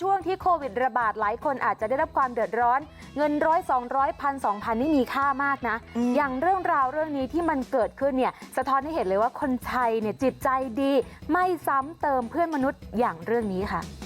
ช่วงที่โควิดระบาดหลายคนอาจจะได้รับความเดือดร้อนเงินร้อยสองร้อยพันสองพันนี่มีค่ามากนะอืมอย่างเรื่องราวเรื่องนี้ที่มันเกิดขึ้นเนี่ยสะท้อนให้เห็นเลยว่าคนไทยเนี่ยจิตใจดี ไม่ซ้ำเติมเพื่อนมนุษย์อย่างเรื่องนี้ค่ะพ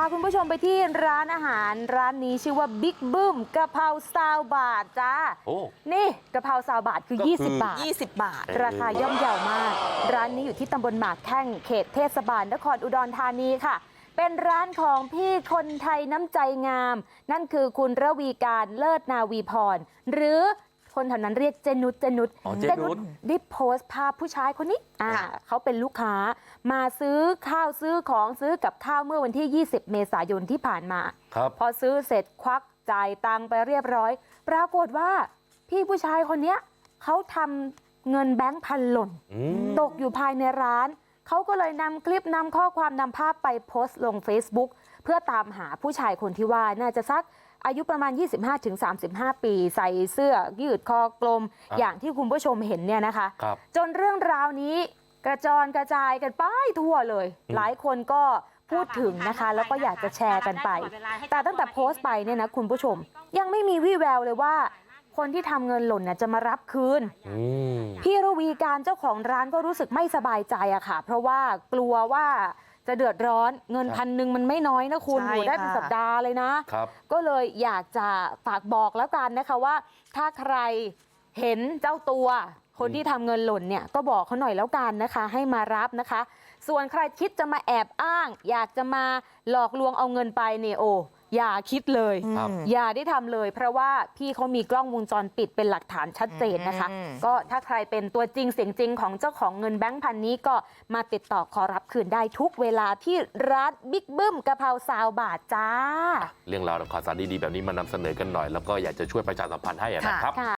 าคุณผู้ชมไปที่ร้านอาหารร้านนี้ชื่อว่าบิ๊กบึ้มกะเพราซาวบาทจ้า โอ้ นี่กะเพราซาวบาทคือ ก็คือ 20 บาท 20 บาท ราคาย่อมเยาวมาก ร้านนี้อยู่ที่ตำบลหมากแข้งเขตเทศบาลนครอุดรธานีค่ะ เป็นร้านของพี่คนไทยน้ำใจงาม นั่นคือคุณระวีการเลิศนาวีพร หรือ คนแถวนั้นเรียกเจนุชเจนุชอ๋อเจนุชได้โพสต์ภาพผู้ชายคนนี้อ่าค่ะเขาเป็นลูกค้ามาซื้อข้าวซื้อของซื้อกับข้าวเมื่อวันที่ 20 เมษายนที่ผ่านมา ครับ พอซื้อเสร็จควักจ่ายตังค์ไปเรียบร้อย ปรากฏว่าพี่ผู้ชายคนเนี้ยเขาทำเงินแบงค์พันหล่น อืม ตกอยู่ภายในร้าน เขาก็เลยนำคลิปนำข้อความนำภาพไปโพสต์ลง Facebook เพื่อตามหาผู้ชายคนที่ว่าน่าจะสัก อายุประมาณ 25-35 ปี ใส่เสื้อยืดคอกลมอะอย่างที่คุณผู้ชมเห็นเนี่ยนะคะครับจนเรื่องราวนี้กระจรกระจายกันไปทั่วเลยอืมหลายคนก็พูดถึงนะคะ แล้วก็อยากจะแชร์กันไป แต่ตั้งแต่โพสต์ไปเนี่ยนะคุณผู้ชม ยังไม่มีวี่แววเลยว่า คนที่ทำเงินหล่นน่ะจะมารับคืนอืมพี่ระวีการเจ้าของร้านก็รู้สึกไม่สบายใจอะค่ะ เพราะว่ากลัวว่า จะเดือดร้อนเงินครับพันหนึ่งมันไม่น้อยนะคุณใช่อยู่ได้เป็นค่ะสัปดาห์เลยนะครับก็เลยอยากจะฝากบอกแล้วกันนะคะว่า ถ้าใครเห็นเจ้าตัวคนที่ทำเงินหล่นเนี่ยก็บอกเขาหน่อยแล้วกันนะคะ ให้มารับนะคะ ส่วนใครคิดจะมาแอบอ้าง อยากจะมาหลอกลวงเอาเงินไปเนี่ยโอ้ อย่าคิดเลยครับอย่าได้ทำเลย เพราะว่าพี่เขามีกล้องวงจรปิดเป็นหลักฐานชัดเจนนะคะอืมก็ถ้าใครเป็นตัวจริงเสียงจริงของเจ้าของเงินแบงค์พันนี้ก็มาติดต่อขอรับคืนได้ทุกเวลาที่ร้านบิ๊กบึ้มกะเพราซาวบาทจ้า เรื่องราวข่าวสารดีๆแบบนี้มานำเสนอกันหน่อยแล้วก็อยากจะช่วยประชาสัมพันธ์ให้อะนะครับค่ะ